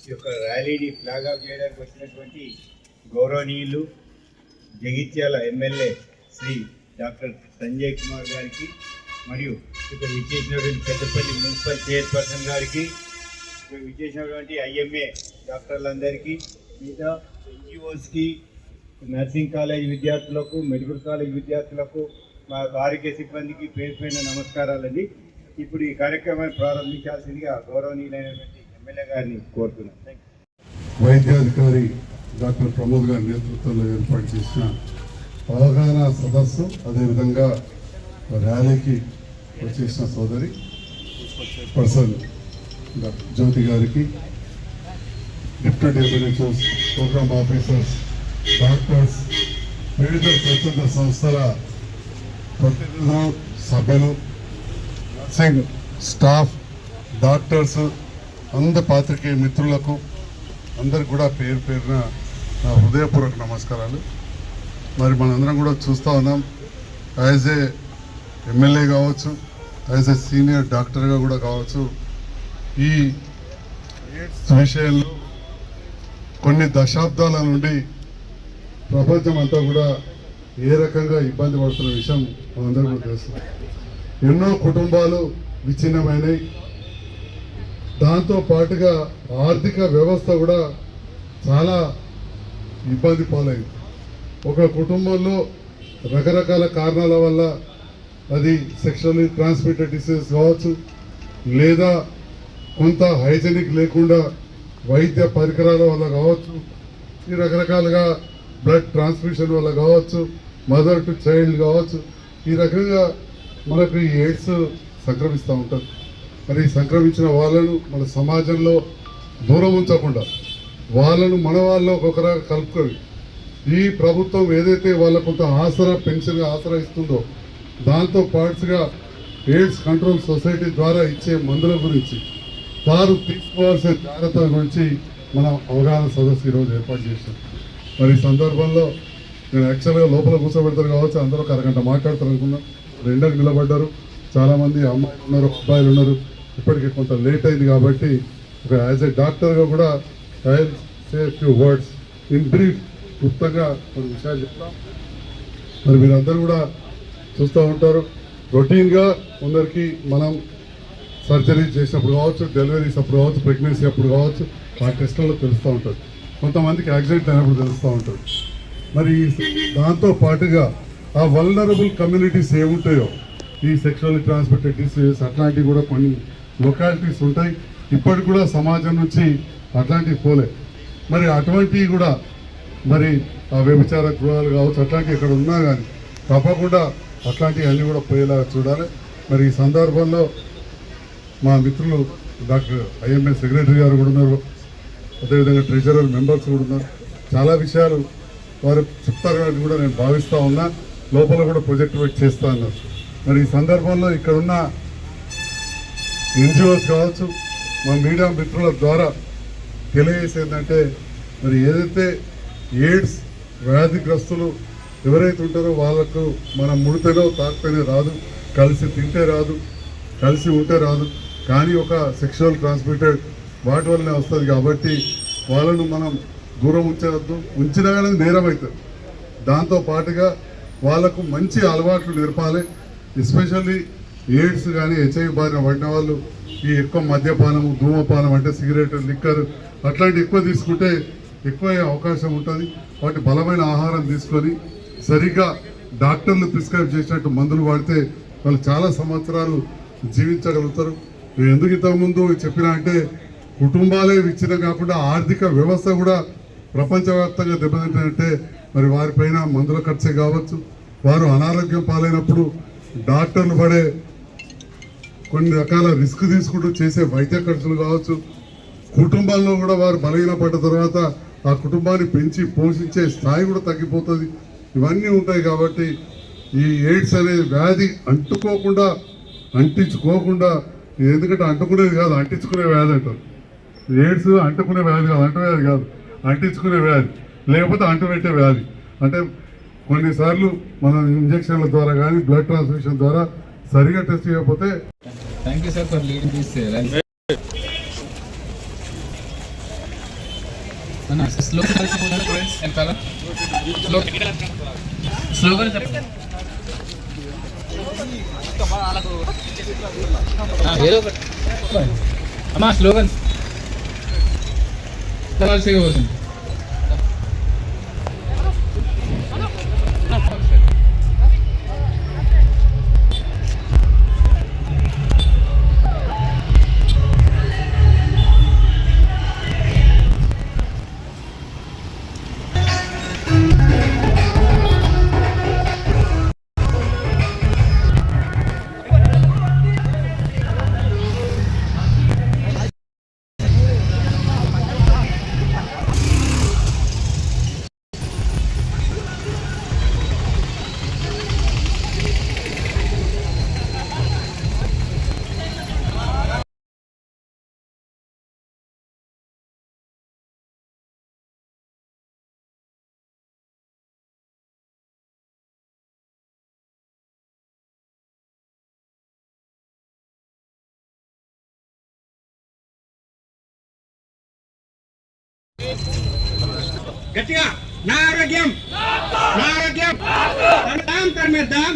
ఈ యొక్క ర్యాలీని ఫ్లాగ్ ఆఫ్ చేయడానికి వచ్చినటువంటి గౌరవనీయులు జగిత్యాల ఎమ్మెల్యే శ్రీ డాక్టర్ సంజయ్ కుమార్ గారికి మరియు ఇక్కడ విచ్చేసినటువంటి పెద్దపల్లి మున్సిపల్ చైర్పర్సన్ గారికి ఇక్కడ విచ్చేసినటువంటి ఐఎంఏ డాక్టర్లందరికీ మిగతా ఎన్జిఓస్కి నర్సింగ్ కాలేజ్ విద్యార్థులకు మెడికల్ కాలేజ్ విద్యార్థులకు మా ఆరోగ్య సిబ్బందికి పేరు పైన నమస్కారాలండి. ఇప్పుడు ఈ కార్యక్రమాన్ని ప్రారంభించాల్సిందిగా గౌరవనీయులైనటువంటి ఎమ్మెల్యే గారిని కోరుతున్నాను వైద్యాధికారి డాక్టర్ ప్రమోద్ గారి నేతృత్వంలో ఏర్పాటు చేసిన అవగాహన సదస్సు అదేవిధంగా ర్యాలీకి వచ్చేసిన సోదరి పర్సన్ డాక్టర్ జ్యోతి గారికి deputy MLAs programme officers doctors వివిధ స్వచ్ఛంద సంస్థల ప్రతినిధులు సభ్యులు నర్సింగ్ స్టాఫ్ డాక్టర్స్ అంద పాత్రికేయ మిత్రులకు అందరికి కూడా పేరు పేరున నా హృదయపూర్వక నమస్కారాలు. మరి మనందరం కూడా చూస్తూ ఉన్నాం. యాజ్ ఏ ఎమ్మెల్యే కావచ్చు యాజ్ ఏ సీనియర్ డాక్టర్గా కూడా కావచ్చు ఈ ఎయిడ్స్ విషయంలో కొన్ని దశాబ్దాల నుండి ప్రపంచం అంతా కూడా ఏ రకంగా ఇబ్బంది పడుతున్న విషయం మనందరం కూడా తెలుసు. ఎన్నో కుటుంబాలు విచ్ఛిన్నమైనవి దాంతో పాటుగా ఆర్థిక వ్యవస్థ కూడా చాలా ఇబ్బంది పాలైంది. ఒక కుటుంబంలో రకరకాల కారణాల వల్ల అది సెక్షువల్లీ ట్రాన్స్మిటెడ్ డిసీజ్ కావచ్చు లేదా కొంత హైజెనిక్ లేకుండా వైద్య పరికరాల వల్ల కావచ్చు ఈ రకరకాలుగా బ్లడ్ ట్రాన్స్మిషన్ వల్ల కావచ్చు మదర్ టు చైల్డ్ కావచ్చు ఈ రకంగా మనకు ఈ ఎయిడ్స్ సంక్రమిస్తూ ఉంటారు. మరి సంక్రమించిన వాళ్ళను మన సమాజంలో దూరం ఉంచకుండా వాళ్ళను మన వాళ్ళు ఒక్కొక్కరా కలుపుకొని ఈ ప్రభుత్వం ఏదైతే వాళ్ళ కొంత ఆసరా పెన్షన్గా ఆసరా ఇస్తుందో దాంతో పార్ట్స్గా ఎయిడ్స్ కంట్రోల్ సొసైటీ ద్వారా ఇచ్చే మందుల గురించి వారు తీసుకోవాల్సిన జాగ్రత్తల గురించి మనం అవగాహన సదస్సు ఈరోజు ఏర్పాటు చేశాం మరి ఈ సందర్భంలో నేను యాక్చువల్గా లోపల కూర్చోబెడతారు కావచ్చు అందరూ ఒక అరగంట మాట్లాడతారు అనుకున్నా. రెండకు నిలబడ్డారు. చాలామంది అమ్మాయిలు ఉన్నారు అబ్బాయిలు ఉన్నారు. ఇప్పటికి కొంత లేట్ అయింది కాబట్టి ఒక యాజ్ ఏ డాక్టర్గా కూడా I say few words in brief క్లుప్తంగా కొన్ని విషయాలు చెప్తాం. మరి మీరందరూ కూడా చూస్తూ ఉంటారు. రొటీన్గా కొందరికి మనం సర్జరీ చేసినప్పుడు కావచ్చు డెలివరీస్ అప్పుడు కావచ్చు ప్రెగ్నెన్సీ అప్పుడు కావచ్చు ఆ టెస్టులలో తెలుస్తూ ఉంటుంది కొంతమందికి యాక్సిడెంట్ అయినప్పుడు తెలుస్తూ ఉంటుంది మరి దాంతో పాటుగా ఆ వల్నరబుల్ కమ్యూనిటీస్ ఏముంటాయో ఈ సెక్షువల్ ట్రాన్స్మిటెడ్ డిసీజెస్ అట్లాంటివి కూడా కొన్ని లొకాలిటీస్ ఉంటాయి. ఇప్పటికి కూడా సమాజం నుంచి అట్లాంటివి పోలే. మరి అటువంటివి కూడా మరి ఆ వ్యభిచార గృహాలు కావచ్చు అట్లాంటివి ఇక్కడ ఉన్నా కానీ తప్పకుండా అట్లాంటివి అన్నీ కూడా పోయేలాగా చూడాలి. మరి ఈ సందర్భంలో మా మిత్రులు డాక్టర్ ఐఎంఎస్ సెక్రటరీ గారు కూడా ఉన్నారు. అదేవిధంగా ట్రెజరర్ మెంబర్స్ కూడా ఉన్నారు. చాలా విషయాలు వారు చెప్తారు కాబట్టి కూడా నేను భావిస్తూ ఉన్నా. లోపల కూడా ప్రొజెక్ట్ వర్క్ చేస్తా ఉన్నారు మరి ఈ సందర్భంలో ఇక్కడ ఉన్న ఎన్జిఓస్ కావచ్చు మా మీడియా మిత్రుల ద్వారా తెలియజేసేందంటే మరి ఏదైతే ఎయిడ్స్ వ్యాధిగ్రస్తులు ఎవరైతే ఉంటారో వాళ్ళకు మనం ముడితేనో తాకితేనే రాదు. కలిసి తింటే రాదు. కలిసి ఉంటే రాదు. కానీ ఒక సెక్షువల్ ట్రాన్స్మిటెడ్ వాటి వల్లనే వస్తుంది కాబట్టి వాళ్ళను మనం దూరం ఉంచవద్దు. ఉంచినా కానీ నేరం అవుతుంది దాంతో పాటుగా వాళ్ళకు మంచి అలవాట్లు నేర్పాలి. ఎస్పెషల్లీ ఎయిడ్స్ కానీ హెచ్ఐవి బారిన పడిన వాళ్ళు ఈ ఎక్కువ మద్యపానం ధూమపానం అంటే సిగరెట్ లిక్కర్ అట్లాంటి ఎక్కువ తీసుకుంటే ఎక్కువయ్యే అవకాశం ఉంటుంది. వాటి బలమైన ఆహారం తీసుకొని సరిగ్గా డాక్టర్లు ప్రిస్క్రైబ్ చేసినట్టు మందులు వాడితే వాళ్ళు చాలా సంవత్సరాలు జీవించగలుగుతారు. నేను ఎందుకు ఇంతకుముందు చెప్పినా అంటే కుటుంబాలే విచ్ఛిన్నం కాకుండా ఆర్థిక వ్యవస్థ కూడా ప్రపంచవ్యాప్తంగా దెబ్బతింటాయంటే మరి వారిపైన మందుల ఖర్చే కావచ్చు. వారు అనారోగ్యం పాలైనప్పుడు డాక్టర్లు పడే కొన్ని రకాల రిస్క్ తీసుకుంటూ చేసే వైద్య ఖర్చులు కావచ్చు. కుటుంబాల్లో కూడా వారు బలహీనపడ్డ తర్వాత ఆ కుటుంబాన్ని పెంచి పోషించే స్థాయి కూడా తగ్గిపోతుంది. ఇవన్నీ ఉంటాయి కాబట్టి ఈ ఎయిడ్స్ అనే వ్యాధి అంటుకోకుండా అంటించుకోకుండా ఎందుకంటే అంటుకునేది కాదు అంటించుకునే వ్యాధి అంటారు. ఎయిడ్స్ అంటుకునే వ్యాధి కాదు అంట వ్యాధి కాదు. అంటించుకునే వ్యాధి లేకపోతే అంటుపెట్టే వ్యాధి. అంటే కొన్నిసార్లు మనం ఇంజక్షన్ల ద్వారా కానీ బ్లడ్ ట్రాన్స్ఫ్యూషన్ ద్వారా సరిగా టెస్ట్ చేయకపోతే thank you sir for leading this slogan slogan slogan చెప్పండి ఆ, ఏదో ఒకటి అమ్మా స్లోగన్ పోతుంది గట్టిగా. నా ఆరోగ్యం నా ఆరోగ్యం తరదాం తరమేద్దాం